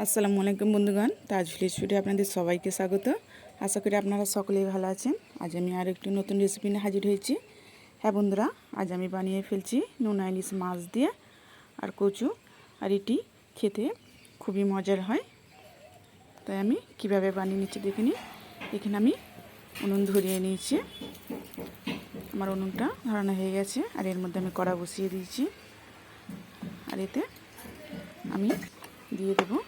আসসালামু আলাইকুম বন্ধুগণ, তাজফুল স্টুডিও আপনাদের সবাইকে স্বাগত। আশা করি আপনারা সকলেই ভালো আছেন। আজ আমি আর একটি নতুন রেসিপি নিয়ে হাজির হয়েছি। হ্যাঁ বন্ধুরা, আজ আমি বানিয়ে ফেলছি নোনা ইলিশ মাছ দিয়ে আর কচু আর এটি খেতে খুবই মজার হয়। তাই আমি কীভাবে বানিয়ে নিচ্ছি দেখে নিই। এখানে আমি উনুন ধরিয়ে নিয়েছি। আমার উনুনটা ধরানো হয়ে গেছে আর এর মধ্যে আমি কড়া বসিয়ে দিয়েছি। আর এতে আমি দিয়ে দেবো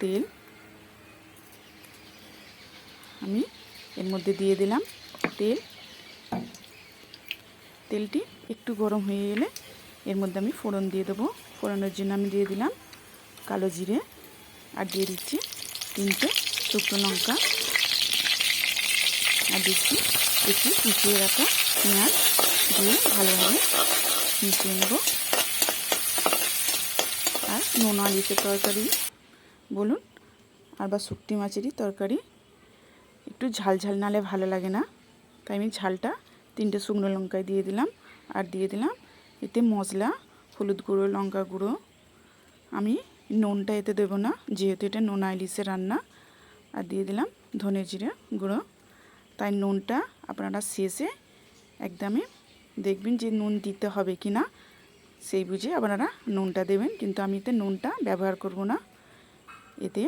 তেল। আমি এর মধ্যে দিয়ে দিলাম তেল। তেলটি একটু গরম হয়ে গেলে এর মধ্যে আমি ফোড়ন দিয়ে দেবো। ফোড়নের জন্য আমি দিয়ে দিলাম কালো জিরে আর দিয়ে দিচ্ছি তিনটে শুকনো লঙ্কা। আর দিচ্ছি একটু কুচিয়ে রাখা পেঁয়াজ দিয়ে ভালোভাবে মিশিয়ে নেব। আর নোনা ইলিশের তরকারি বলুন। আর বা শুক্তি মাছেরই তরকারি। একটু ঝাল ঝাল নালে ভালো লাগে না। তাই আমি ঝালটা তিনটে শুকনো লঙ্কায় দিয়ে দিলাম। আর দিয়ে দিলাম এতে মশলা, হলুদ গুঁড়ো, লঙ্কা গুঁড়ো। আমি নুনটা এতে দেবো না, যেহেতু এটা নোনা ইলিশের রান্না। আর দিয়ে দিলাম ধনে জিরে গুঁড়ো। তাই নুনটা আপনারা শেষে একদমই দেখবেন যে নুন দিতে হবে কি না সেই বুঝে আপনারা নুনটা দেবেন। কিন্তু আমি এতে নুনটা ব্যবহার করব না। এতে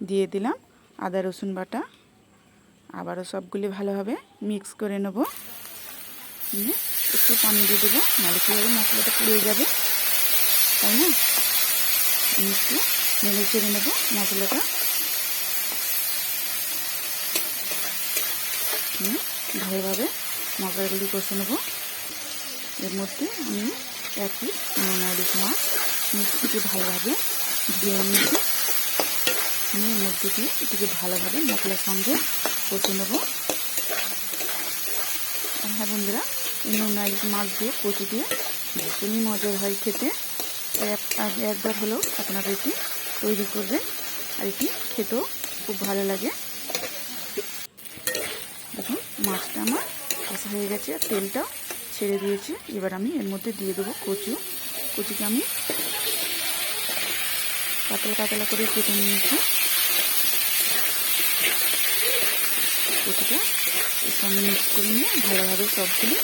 দিয়ে দিলাম আদা, রসুন বাটা। আবারও সবগুলি ভালোভাবে মিক্স করে নেব। নিয়ে একটু পানি দিয়ে দেবো, নাহলে কীভাবে মশলাটা পুড়ে যাবে। তাই না? আমি একটু নেড়ে চেড়ে নেব মশলাটা। ভালোভাবে মশলাগুলি কষে নেব। এর মধ্যে আমি এক পিস নোনা ইলিশ মাছ মিক্সিতে ভালোভাবে দিয়ে নিয়েছি। নিয়ে মধ্যে দিয়ে এটিকে ভালোভাবে মশলার সঙ্গে কষে নেব। হ্যাঁ বন্ধুরা নোনা ইলিশ মাছ দিয়ে কচু দিয়ে ভীষণই মজার হয় খেতে। একবার হলেও আপনারা এটি তৈরি করবেন আর এটি খেতেও খুব ভালো লাগে। দেখুন, মাছটা আমার কষা হয়ে গেছে আর তেলটাও ছেড়ে দিয়েছে। এবার আমি এর মধ্যে দিয়ে দেবো কচু। কচুকে আমি পাতলা পাতলা করে কেটে নিয়েছি। কচুটা এর সঙ্গে মিক্স করে নিয়ে ভালোভাবে সবগুলো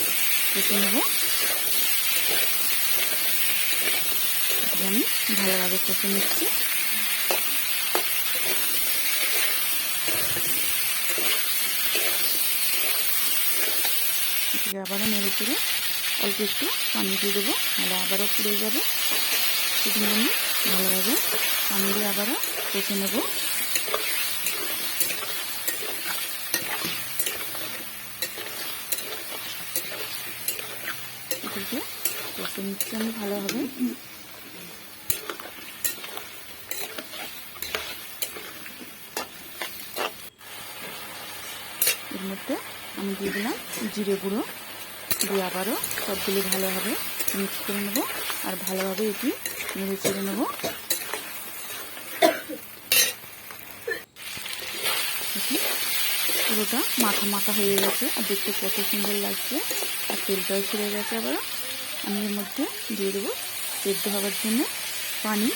কেটে নেব। আমি ভালোভাবে কষে নিচ্ছি। আবারও নেড়ে চেড়ে অল্প একটু পানি দিয়ে দেবো, নাহলে আবারও পুড়ে যাবে। সেজন্য আমি ভালোভাবে পানি দিয়ে আবারও কষে নেব। এটাকে কষে নিচ্ছি ভালো হবে। এর মধ্যে আমি দিয়ে দিলাম জিরে গুঁড়ো। দিয়ে আবারও সবগুলি ভালোভাবে মিক্স করে নেব। আর ভালোভাবে এটি নেড়ে চেড়ে নেব। পুরোটা মাখা মাখা হয়ে গেছে আর দেখতে কত সুন্দর লাগছে। আর তেলটাও ছেড়ে গেছে আবার। আমি এর মধ্যে দিয়ে দেবো সেদ্ধ হওয়ার জন্য পানি।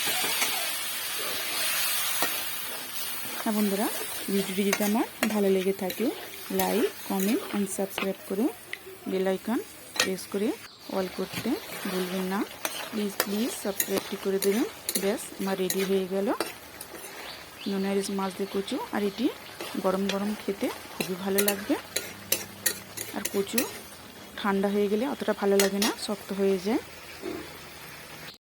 হ্যাঁ বন্ধুরা, ভিডিওটি যদি আমার ভালো লেগে থাকে, লাইক, কমেন্ট অ্যান্ড সাবস্ক্রাইব করে বেল আইকন প্রেস করে অল করতে ভুলবেন না। প্লিজ প্লিজ সাবস্ক্রাইবটি করে দেবেন। ব্যাস, আমার রেডি হয়ে গেল। নোনারিস মাছ দিয়ে কচু আর এটি গরম গরম খেতে খুবই ভালো লাগবে। আর কচু ঠান্ডা হয়ে গেলে অতটা ভালো লাগে না, শক্ত হয়ে যায়।